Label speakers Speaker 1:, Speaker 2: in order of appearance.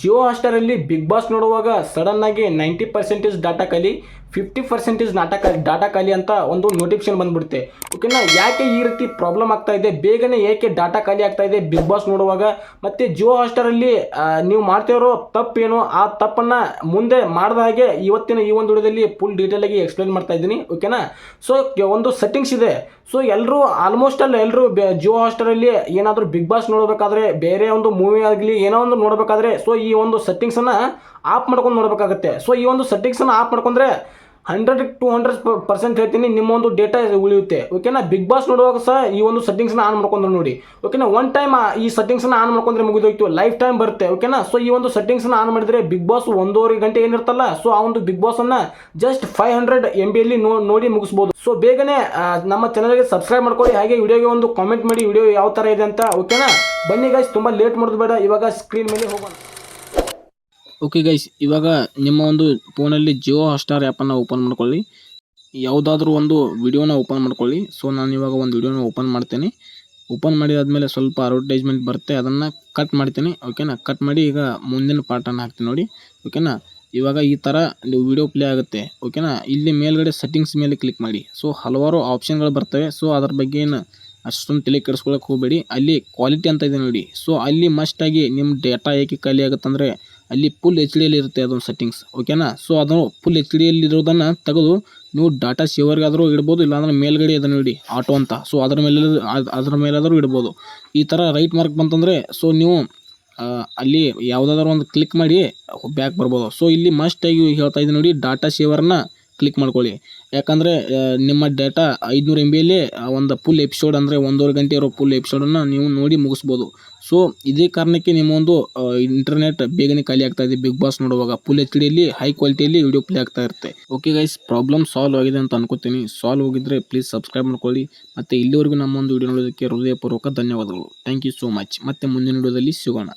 Speaker 1: ಜಿಯೋ ಹಾಸ್ಟಾರಲ್ಲಿ big boss ನೋಡುವಾಗ sudden ಆಗಿ ನೈಂಟಿ ಪರ್ಸೆಂಟೇಜ್ ಡಾಟಾ ಖಾಲಿ ಫಿಫ್ಟಿ ಪರ್ಸೆಂಟೇಜ್ ನಾಟಕ ಡಾಟಾ ಖಾಲಿ ಅಂತ ಒಂದು ನೋಟಿಫಿಕೇಶನ್ ಬಂದ್ಬಿಡುತ್ತೆ. ಓಕೆನಾ ಯಾಕೆ ಈ ರೀತಿ ಪ್ರಾಬ್ಲಮ್ ಆಗ್ತಾ ಇದೆ? ಬೇಗನೆ ಏಕೆ ಡಾಟಾ ಖಾಲಿ ಆಗ್ತಾ ಇದೆ? ಬಿಗ್ ಬಾಸ್ ನೋಡುವಾಗ ಮತ್ತೆ ಜಿಯೋ ಹಾಸ್ಟರಲ್ಲಿ ನೀವು ಮಾಡ್ತಿರೋ ತಪ್ಪೇನು? ಆ ತಪ್ಪನ್ನ ಮುಂದೆ ಮಾಡಿದ ಹಾಗೆ ಇವತ್ತಿನ ಈ ಒಂದು ವಿಡಿಯೋದಲ್ಲಿ ಫುಲ್ ಡೀಟೇಲ್ ಆಗಿ ಎಕ್ಸ್ಪ್ಲೈನ್ ಮಾಡ್ತಾ ಇದ್ದೀನಿ. ಓಕೆನಾ ಸೊ ಒಂದು ಸೆಟ್ಟಿಂಗ್ಸ್ ಇದೆ. ಸೊ ಎಲ್ಲರೂ ಆಲ್ಮೋಸ್ಟ್ ಅಲ್ಲಿ ಎಲ್ಲರೂ ಜಿಯೋ ಹಾಸ್ಟರಲ್ಲಿ ಏನಾದರೂ ಬಿಗ್ ಬಾಸ್ ನೋಡಬೇಕಾದ್ರೆ, ಬೇರೆ ಒಂದು ಮೂವಿ ಆಗಲಿ, ಏನೋ ಒಂದು ನೋಡಬೇಕಾದ್ರೆ ಸೊ ಈ ಒಂದು ಸೆಟ್ಟಿಂಗ್ಸನ್ನು ಆಫ್ ಮಾಡ್ಕೊಂಡು ನೋಡಬೇಕಾಗುತ್ತೆ. ಸೊ ಈ ಒಂದು ಸೆಟ್ಟಿಂಗ್ಸನ್ನು ಆಫ್ ಮಾಡ್ಕೊಂಡ್ರೆ ಹಂಡ್ರೆಡ್, ಟು ಹಂಡ್ರೆಡ್ ಪರ್ಸೆಂಟ್ ಹೇಳ್ತೀನಿ ನಿಮ್ಮ ಒಂದು ಡೇಟಾ ಉಳಿಯುತ್ತೆ. ಓಕೆನಾ ಬಿಗ್ ಬಾಸ್ ನೋಡುವಾಗ ಸಹ ಈ ಒಂದು ಸೆಟ್ಟಿಂಗ್ಸ್ನ ಆನ್ ಮಾಡ್ಕೊಂಡ್ರೆ ನೋಡಿ. ಓಕೆನಾ ಒನ್ ಟೈಮ್ ಈ ಸೆಟ್ಟಿಂಗ್ಸ್ನ ಆನ್ ಮಾಡ್ಕೊಂಡ್ರೆ ಮುಗಿದೋಯ್ತು. ಲೈಫ್ ಟೈಮ್ ಬರುತ್ತೆ ಓಕೆನಾ ಸೊ ಈ ಒಂದು ಸೆಟ್ಟಿಂಗ್ಸ್ನ ಆನ್ ಮಾಡಿದ್ರೆ ಬಿಗ್ ಬಾಸ್ ಒಂದೂವರೆ ಗಂಟೆ ಏನಿರ್ತಲ್ಲ ಸೊ ಆ ಒಂದು ಬಿಗ್ ಬಾಸನ್ನು ಜಸ್ಟ್ ಫೈವ್ ಹಂಡ್ರೆಡ್ ಎಂ ಬಿಯಲ್ಲಿ ನೋಡಿ ಮುಗಿಸ್ಬೋದು. ಸೊ ಬೇಗನೆ ನಮ್ಮ ಚಾನಲ್ಗೆ ಸಬ್ಸ್ಕ್ರೈಬ್ ಮಾಡ್ಕೊಳ್ಳಿ. ಹಾಗೆ ವಿಡಿಯೋಗೆ ಒಂದು ಕಾಮೆಂಟ್ ಮಾಡಿ, ವಿಡಿಯೋ ಯಾವ ಥರ ಇದೆ ಅಂತ. ಓಕೆನಾ ಬನ್ನಿ ಗೈಸ್ ತುಂಬ ಲೇಟ್ ಮಾಡೋದು ಬೇಡ. ಇವಾಗ ಸ್ಕ್ರೀನ್ ಮೇಲೆ ಹೋಗೋಣ.
Speaker 2: ಓಕೆ ಗೈಸ್ ಇವಾಗ ನಿಮ್ಮ ಒಂದು ಫೋನಲ್ಲಿ ಜಿಯೋ ಹಾಟ್ಸ್ಟಾರ್ ಆ್ಯಪನ್ನು ಓಪನ್ ಮಾಡ್ಕೊಳ್ಳಿ. ಯಾವುದಾದ್ರೂ ಒಂದು ವಿಡಿಯೋನ ಓಪನ್ ಮಾಡ್ಕೊಳ್ಳಿ. ಸೊ ನಾನು ಇವಾಗ ಒಂದು ವಿಡಿಯೋನ ಓಪನ್ ಮಾಡ್ತೀನಿ. ಓಪನ್ ಮಾಡಿದಾದಮೇಲೆ ಸ್ವಲ್ಪ ಅಡ್ವರ್ಟೈಸ್ಮೆಂಟ್ ಬರುತ್ತೆ. ಅದನ್ನು ಕಟ್ ಮಾಡ್ತೀನಿ. ಓಕೆನಾ ಕಟ್ ಮಾಡಿ ಈಗ ಮುಂದಿನ ಪಾರ್ಟನ್ನು ಹಾಕ್ತೀನಿ ನೋಡಿ. ಓಕೆನಾ ಇವಾಗ ಈ ಥರ ವಿಡಿಯೋ ಪ್ಲೇ ಆಗುತ್ತೆ. ಓಕೆನಾ ಇಲ್ಲಿ ಮೇಲ್ಗಡೆ ಸೆಟ್ಟಿಂಗ್ಸ್ ಮೇಲೆ ಕ್ಲಿಕ್ ಮಾಡಿ. ಸೊ ಹಲವಾರು ಆಪ್ಷನ್ಗಳು ಬರ್ತವೆ. ಸೊ ಅದ್ರ ಬಗ್ಗೆ ಏನು ಅಷ್ಟೊಂದು ತಲೆ ಕೆಡಿಸ್ಕೊಳಕ್ಕೆ ಹೋಗಬೇಡಿ. ಅಲ್ಲಿ ಕ್ವಾಲಿಟಿ ಅಂತ ಇದೆ ನೋಡಿ. ಸೊ ಅಲ್ಲಿ ಮಸ್ಟಾಗಿ ನಿಮ್ಮ ಡೇಟಾ ಏಕೆ ಖಾಲಿ ಆಗುತ್ತಂದರೆ ಅಲ್ಲಿ ಫುಲ್ ಎಚ್ ಡಿ ಇರುತ್ತೆ ಅದೊಂದು ಸೆಟ್ಟಿಂಗ್ಸ್ ಓಕೆನಾ ಸೊ ಅದು ಫುಲ್ ಎಚ್ ಡಿಯಲ್ಲಿ ಇರೋದನ್ನು ತೆಗೆದು ನೀವು ಡಾಟಾ ಸೇವರ್ಗಾದರೂ ಇಡ್ಬೋದು, ಇಲ್ಲಾಂದ್ರೆ ಮೇಲ್ಗಡೆ ಇದೆ ಇಡಿ ಆಟೋ ಅಂತ. ಸೊ ಅದ್ರ ಮೇಲೆ, ಅದ್ರ ಮೇಲಾದರೂ ಇಡ್ಬೋದು. ಈ ಥರ ರೈಟ್ ಮಾರ್ಕ್ ಬಂತಂದರೆ ಸೊ ನೀವು ಅಲ್ಲಿ ಯಾವುದಾದ್ರೂ ಒಂದು ಕ್ಲಿಕ್ ಮಾಡಿ, ಬ್ಯಾಕ್ ಬರ್ಬೋದು. ಸೊ ಇಲ್ಲಿ ಮಸ್ಟಾಗಿ ಹೇಳ್ತಾ ಇದ್ದೀನಿ ನೋಡಿ ಡಾಟಾ ಸೇವರ್ನ ಕ್ಲಿಕ್ ಮಾಡ್ಕೊಳ್ಳಿ. ಯಾಕಂದರೆ ನಿಮ್ಮ ಡೇಟಾ ಐದುನೂರು ಎಂ ಬಿಯಲ್ಲಿ ಒಂದು ಫುಲ್ ಎಪಿಸೋಡ್ ಅಂದರೆ ಒಂದೂವರೆ ಗಂಟೆ ಇರೋ ಫುಲ್ ಎಪಿಸೋಡನ್ನು ನೀವು ನೋಡಿ ಮುಗಿಸ್ಬೋದು. ಸೊ ಇದೇ ಕಾರಣಕ್ಕೆ ನಿಮ್ಮ ಒಂದು ಇಂಟರ್ನೆಟ್ ಬೇಗನೆ ಖಾಲಿ ಆಗ್ತಾ ಇದೆ. ಬಿಗ್ ಬಾಸ್ ನೋಡುವಾಗ ಫುಲ್ ಎಚ್ ಡಿಯಲ್ಲಿ ಹೈ ಕ್ವಾಲಿಟಿಯಲ್ಲಿ ವಿಡಿಯೋ ಪ್ಲೇ ಆಗ್ತಾ ಇರುತ್ತೆ. ಓಕೆ ಗೈಸ್ ಪ್ರಾಬ್ಲಮ್ ಸಾಲ್ವ್ ಆಗಿದೆ ಅಂತ ಅನ್ಕೋತೀನಿ. ಸಾಲ್ವ್ ಹೋಗಿದ್ರೆ ಪ್ಲೀಸ್ ಸಬ್ಸ್ಕ್ರೈಬ್ ಮಾಡ್ಕೊಳ್ಳಿ. ಮತ್ತು ಇಲ್ಲಿವರೆಗೂ ನಮ್ಮೊಂದು ವಿಡಿಯೋ ನೋಡೋದಕ್ಕೆ ಹೃದಯಪೂರ್ವಕ ಧನ್ಯವಾದಗಳು. ಥ್ಯಾಂಕ್ ಯು ಸೋ ಮಚ್ ಮತ್ತೆ ಮುಂದಿನ ವಿಡಿಯೋದಲ್ಲಿ ಸಿಗೋಣ.